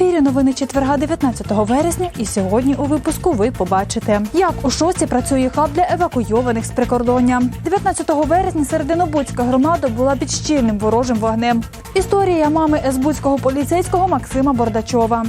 ефірі новини четверга 19 вересня. І сьогодні у випуску ви побачите, як у шості працює хаб для евакуйованих з прикордоння. 19 вересня Серединобудська громада була під щільним ворожим вогнем. Історія мами есбудського поліцейського Максима Бордачова.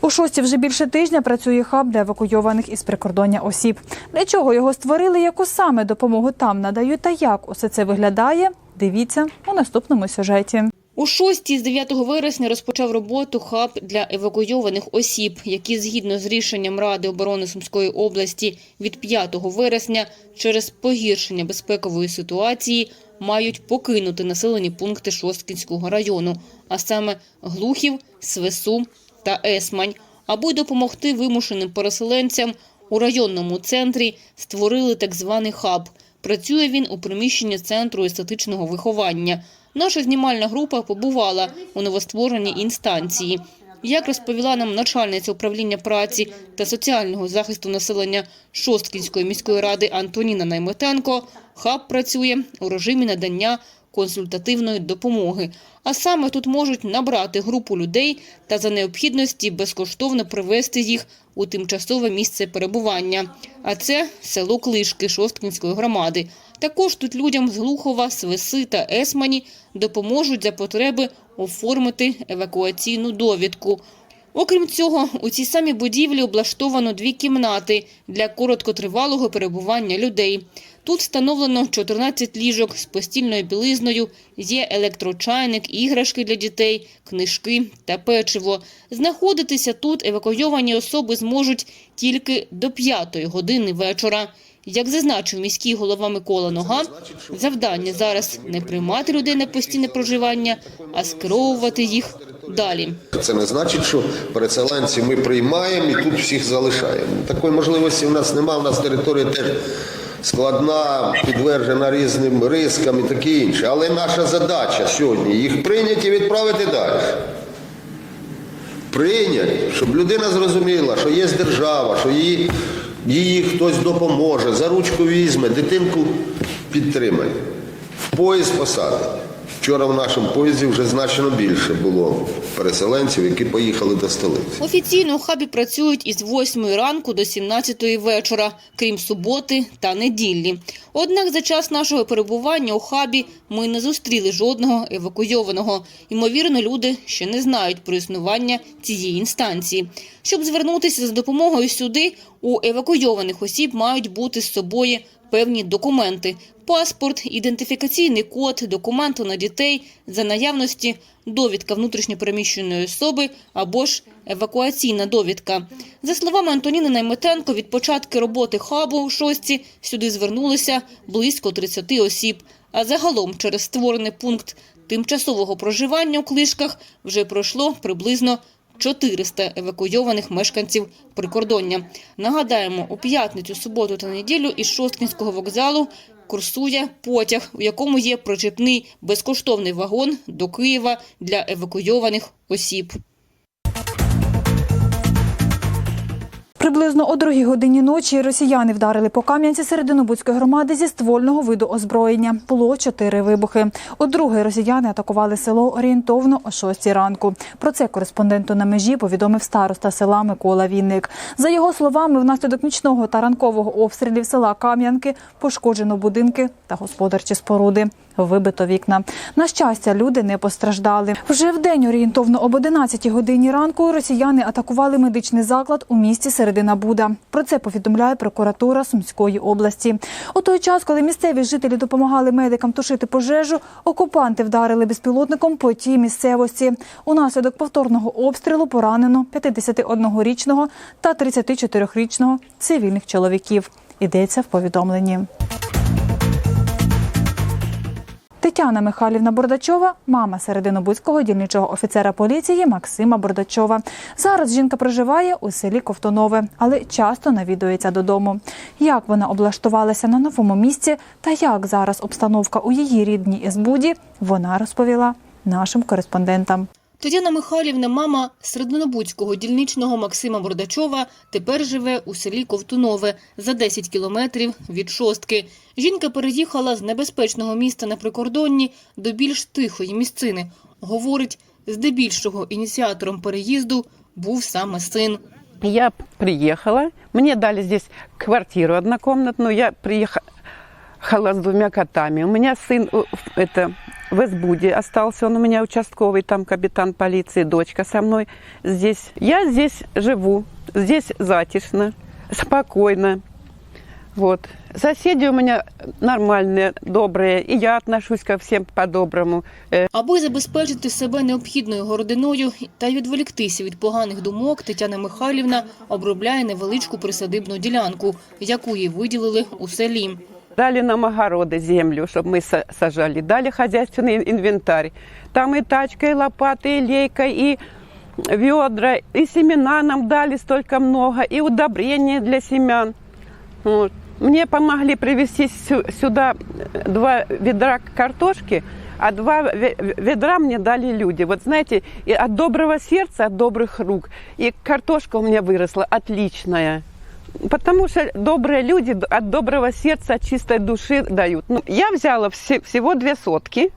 У шості вже більше тижня працює хаб для евакуйованих із прикордоння осіб. Для чого його створили, яку саме допомогу там надають та як усе це виглядає? Дивіться у наступному сюжеті. У шостій з 9 вересня розпочав роботу хаб для евакуйованих осіб, які згідно з рішенням Ради оборони Сумської області від 5 вересня через погіршення безпекової ситуації мають покинути населені пункти Шосткінського району, а саме Глухів, Свесу та Есмань, аби допомогти вимушеним переселенцям у районному центрі створили так званий хаб. Працює він у приміщенні центру естетичного виховання. Наша знімальна група побувала у новоствореній інстанції. Як розповіла нам начальниця управління праці та соціального захисту населення Шосткінської міської ради Антоніна Найметенко, хаб працює у режимі надання консультативної допомоги. А саме тут можуть набрати групу людей та за необхідності безкоштовно привезти їх у тимчасове місце перебування. А це село Клишки Шосткінської громади. Також тут людям з Глухова, Свиси та Есмані допоможуть за потреби оформити евакуаційну довідку. Окрім цього, у цій самій будівлі облаштовано дві кімнати для короткотривалого перебування людей. Тут встановлено 14 ліжок з постільною білизною, є електрочайник, іграшки для дітей, книжки та печиво. Знаходитися тут евакуйовані особи зможуть тільки до 5 години вечора. Як зазначив міський голова Микола Нога, завдання зараз не приймати людей на постійне проживання, а скеровувати їх далі. Це не значить, що переселенців ми приймаємо і тут всіх залишаємо. Такої можливості в нас немає. У нас територія теж складна, підтверджена різним рискам і таке інше. Але наша задача сьогодні їх прийняти і відправити далі. Прийняти, щоб людина зрозуміла, що є держава, що їй, їй хтось допоможе, за ручку візьме, дитинку підтримає, в поїзд посадить. Вчора в нашому поїзді вже значно більше було переселенців, які поїхали до столиці. Офіційно у хабі працюють із 8 ранку до 17 вечора, крім суботи та неділі. Однак за час нашого перебування у хабі ми не зустріли жодного евакуйованого. Ймовірно, люди ще не знають про існування цієї інстанції. Щоб звернутися за допомогою сюди, у евакуйованих осіб мають бути з собою певні документи: паспорт, ідентифікаційний код, документи на дітей за наявності, довідка внутрішньопереміщеної особи або ж евакуаційна довідка. За словами Антоніни Найметенко, від початку роботи хабу у шості сюди звернулися близько 30 осіб. А загалом через створений пункт тимчасового проживання у Клишках вже пройшло приблизно 400 евакуйованих мешканців прикордоння. Нагадаємо, у п'ятницю, суботу та неділю із Шосткінського вокзалу курсує потяг, у якому є причепний безкоштовний вагон до Києва для евакуйованих осіб. Приблизно о другій годині ночі росіяни вдарили по Кам'янці Серединобудської громади зі ствольного виду озброєння. Було чотири вибухи. У другий росіяни атакували село орієнтовно о шостій ранку. Про це кореспонденту на межі повідомив староста села Микола Вінник. За його словами, внаслідок нічного та ранкового обстрілів села Кам'янки пошкоджено будинки та господарчі споруди. Вибито вікна. На щастя, люди не постраждали. Вже в день орієнтовно об 11 годині ранку росіяни атакували медичний заклад у місті Середина Буда. Про це повідомляє прокуратура Сумської області. У той час, коли місцеві жителі допомагали медикам тушити пожежу, окупанти вдарили безпілотником по тій місцевості. Унаслідок повторного обстрілу поранено 51-річного та 34-річного цивільних чоловіків. Йдеться в повідомленні. Тетяна Михайлівна Бордачова, мама серединобудського дільничого офіцера поліції Максима Бордачова. Зараз жінка проживає у селі Ковтонове, але часто навідується додому. Як вона облаштувалася на новому місці та як зараз обстановка у її рідній Ізбуді, вона розповіла нашим кореспондентам. Тетяна Михайлівна, мама серединобудського дільничного Максима Бордачова, тепер живе у селі Ковтунове за 10 кілометрів від шостки. Жінка переїхала з небезпечного міста на прикордонні до більш тихої місцини. Говорить, Здебільшого ініціатором переїзду був саме син. Я приехала, мне дали здесь квартиру однокомнатную, я приехала с двумя котами. У меня сын э, в- это, в Эсбуде остался, он у меня участковый, там капитан полиции, дочка со мной здесь. Я здесь живу, здесь затишно, спокойно. Вот. Соседи у меня нормальные, добрые, и я отношусь ко всем по-доброму. Э, Аби забезпечити себе необхідною городиною та відволіктися від поганих думок, Тетяна Михайлівна обробляє невеличку присадибну ділянку, яку їй виділили у селі. Дали нам огороды, землю, чтобы мы са- сажали. Дали хозяйственный инвентарь. Там и тачка, и лопата, и лейка, и ведра, и семена нам дали столько много, и удобрения для семян. Вот. Мне помогли привезти сю- сюда два ведра картошки, а два ве- ведра мне дали люди. Вот знаете, и от доброго сердца, от добрых рук. И картошка у меня выросла отличная. Потому что добрые люди от доброго сердца, от чистой души дают. Ну, я взяла все- всего две сотки.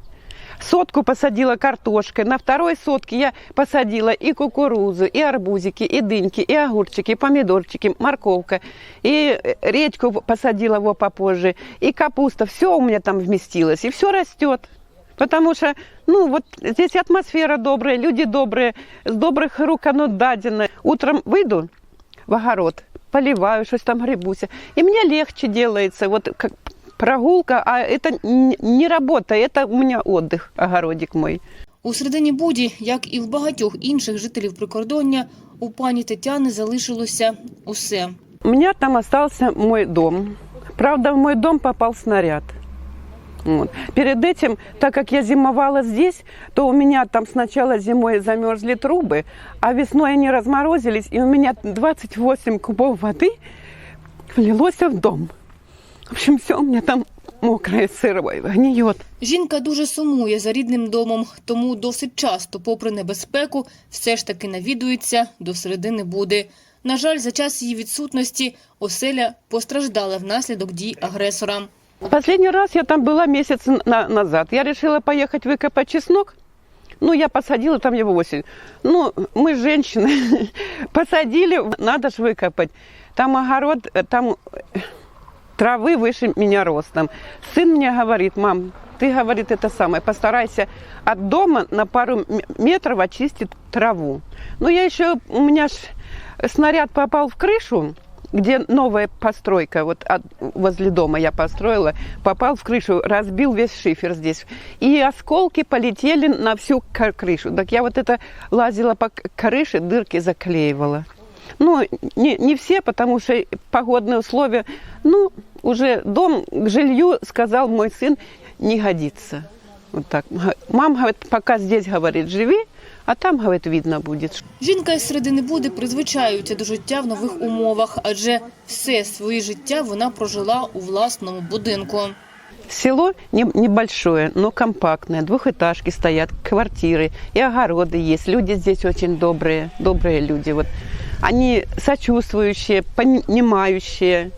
Сотку посадила картошкой, на второй сотке я посадила и кукурузу, и арбузики, и дыньки, и огурчики, и помидорчики, морковка, и э, редьку посадила его попозже, и капуста. Все у меня там вместилось, и все растет. Потому что, ну, вот здесь атмосфера добрая, люди добрые, с добрых рук оно дадено. Утром выйду в огород, поливаю, что там гребуся, и мне легче делается, вот как прогулка, а это н- не работа, это у меня отдых, огородик мой. У середині буді, як і в багатьох інших жителів прикордоння, у пані Тетяни залишилося усе. У меня там остался мой дом. Правда, в мой дом попал снаряд. Вот. Перед этим, так как я зимовала здесь, то у меня там сначала зимой замерзли трубы, а весной они разморозились, и у меня 28 кубов воды влилось в дом. В общем, все у меня там мокрое, сырое, гниет. Жінка дуже сумує за рідним домом, тому досить часто, попри небезпеку, все ж таки навідується до середини буди. На жаль, за час її відсутності оселя постраждала внаслідок дій агресора. Последний раз я там была месяц на- назад. Я решила поехать выкопать чеснок. Ну, я посадила там его осень. Ну, мы женщины. Посадили, надо же выкопать. Там огород, э, там э, травы выше меня ростом. Сын мне говорит, мам, ты, говорит, это самое, постарайся от дома на пару метров очистить траву. Ну, я еще, у меня ж снаряд попал в крышу, где новая постройка, вот от- возле дома я построила, попал в крышу, разбил весь шифер здесь. И осколки полетели на всю крышу. Так я вот это лазила по крыше, дырки заклеивала. Ну, не, не все, потому что погодные условия. Ну, уже дом к жилью, сказал мой сын, не годится. Вот так. Га- Мам говорит, пока здесь, говорит, живи, а там, говорит, видно будет. Жінка із середини буди призвичаюється до життя в нових умовах, адже все своє життя вона прожила у власному будинку. Село не- небольшое, но компактное. Двухэтажки стоят, квартиры и огороды есть. Люди здесь очень добрые, добрые люди. Вот. Они сочувствующие, понимающие.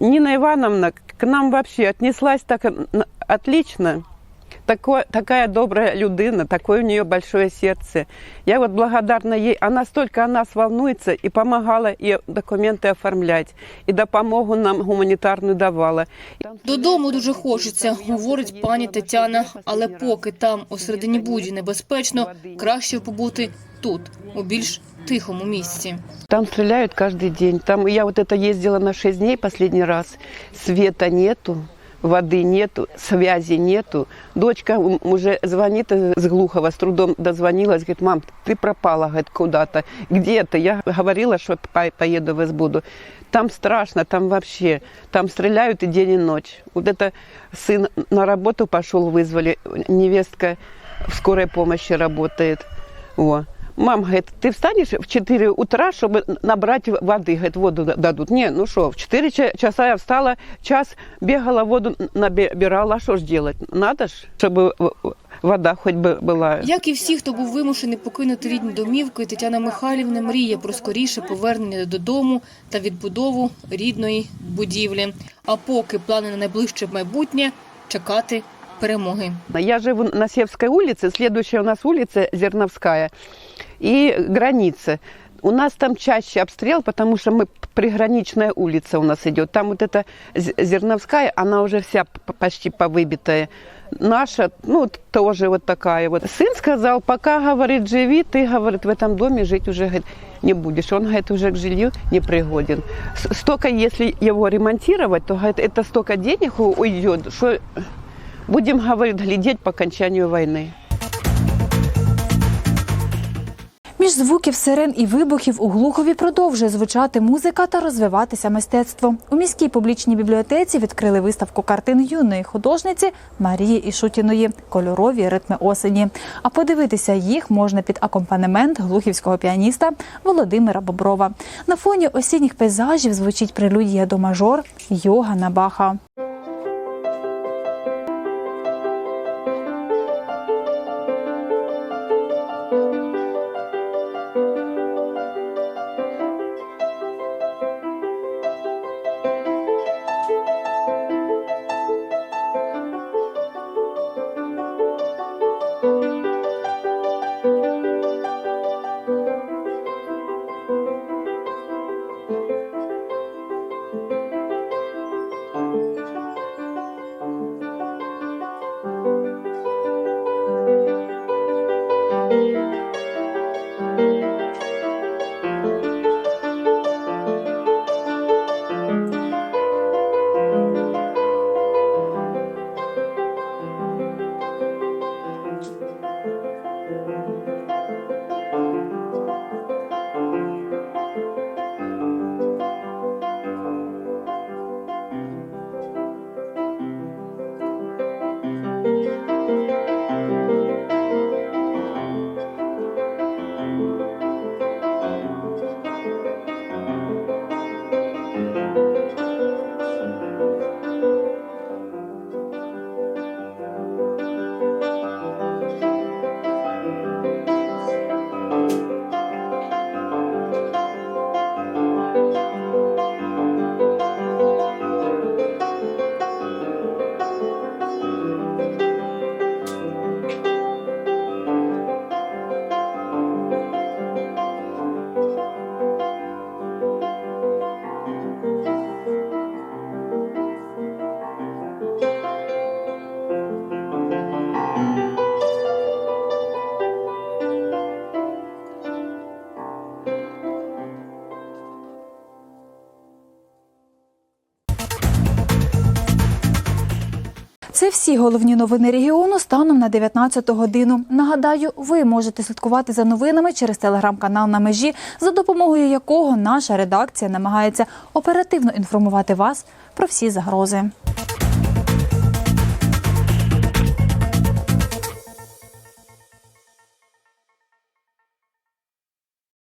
Нина Ивановна к нам вообще отнеслась так н- отлично. Такое, такая добрая людина, такое у нее большое сердце. Я вот благодарна ей. Она столько о нас волнуется и помогала и документы оформлять, и допомогу нам гуманитарную давала. Додому дуже хочеться, говорить пані Тетяна. Але поки там у середині буді небезпечно, краще побути тут, у більш тихому місці. Там стреляют каждый день. Там я вот это ездила на 6 дней последний раз. Света нету, воды нету, связи нету. Дочка м- уже звонит из Глухова, с трудом дозвонилась, говорит, мам, ты пропала говорит, куда-то. Где ты? Я говорила, что по- поеду в Избуду. Там страшно, там вообще, там стреляют и день, и ночь. Вот это сын на работу пошел, вызвали, невестка в скорой помощи работает. О. Мам, говорит, ты встанешь в 4 утра, чтобы набрать воды, говорит, воду да- дадут. Не, ну что, в 4 ча- часа я встала, час бегала, воду набирала, а что ж делать? Надо ж, чтобы в- в- вода хоть бы была. Як і всі, хто був вимушений покинути рідні домівки, Тетяна Михайлівна мріє про скоріше повернення додому та відбудову рідної будівлі. А поки плани на найближче майбутнє чекати перемоги. Я живу на Севской улице, следующая у нас улица Зерновская И граница. У нас там чаще обстрел, потому что мы приграничная улица у нас идет. Там вот эта Зерновская, она уже вся почти повыбитая. Наша, ну, тоже вот такая вот. Сын сказал, пока, говорит, живи, ты, говорит, в этом доме жить уже говорит, не будешь. Он, говорит, уже к жилью не пригоден. Столько, если его ремонтировать, то, говорит, это столько денег уйдет, что будем, говорит, глядеть по окончанию войны. Між звуків сирен і вибухів у Глухові продовжує звучати музика та розвиватися мистецтво. У міській публічній бібліотеці відкрили виставку картин юної художниці Марії Ішутіної Кольорові ритми осені. А подивитися їх можна під акомпанемент глухівського піаніста Володимира Боброва. На фоні осінніх пейзажів звучить прелюдія до мажор Йогана Баха. Це всі головні новини регіону станом на 19 годину. Нагадаю, ви можете слідкувати за новинами через телеграм-канал на межі, за допомогою якого наша редакція намагається оперативно інформувати вас про всі загрози.